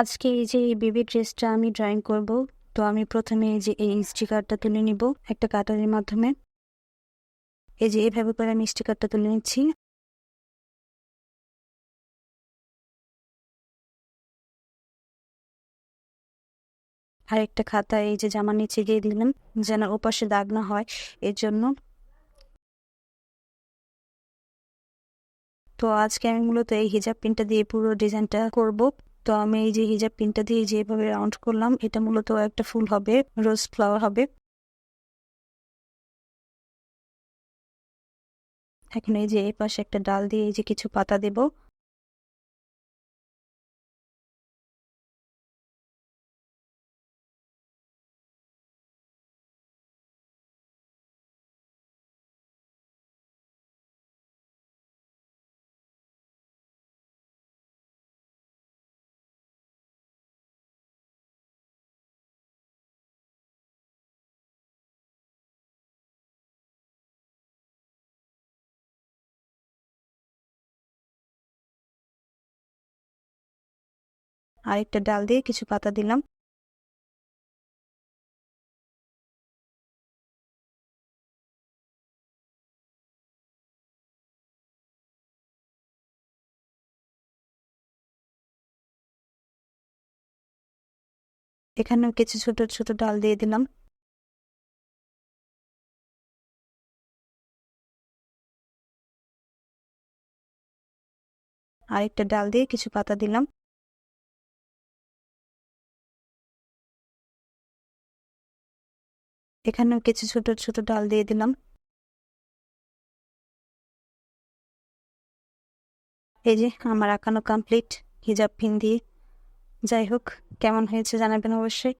আজকে এই যে এই বেবি ড্রেসটা আমি ড্রয়িং করব, তো আমি প্রথমে এই যে এই স্টিকারটা তুলে নিব একটা কাটারের মাধ্যমে। এই যে এইভাবে করে আমি স্টিকারটা তুলে নিচ্ছি। আর একটা খাতা এই যে জামার নিচে দিয়ে দিলাম যেন ওপাশে দাগ না হয় এর জন্য। তো আজকে আমি মূলত এই হিজাব পিনটা দিয়ে পুরো ডিজাইনটা করব। তো আমি এই যে হিজাব পিনটা দিয়ে যেভাবে রাউন্ড করলাম, এটা মূলত একটা ফুল হবে রোজ ফ্লাওয়ার হবে। এখন এই যে এই পাশে একটা ডাল দিয়ে এই যে কিছু পাতা দেব। আরেকটা ডাল দিয়ে কিছু পাতা দিলাম। এখানেও কিছু ছোট ছোট ডাল দিয়ে দিলাম। আরেকটা ডাল দিয়ে কিছু পাতা দিলাম। এখানেও কিছু ছোট ছোট ডাল দিয়ে দিলাম। এই যে আমার আঁকানো কমপ্লিট হিজাব ফিন দিয়ে। যাই হোক, কেমন হয়েছে জানাবেন অবশ্যই।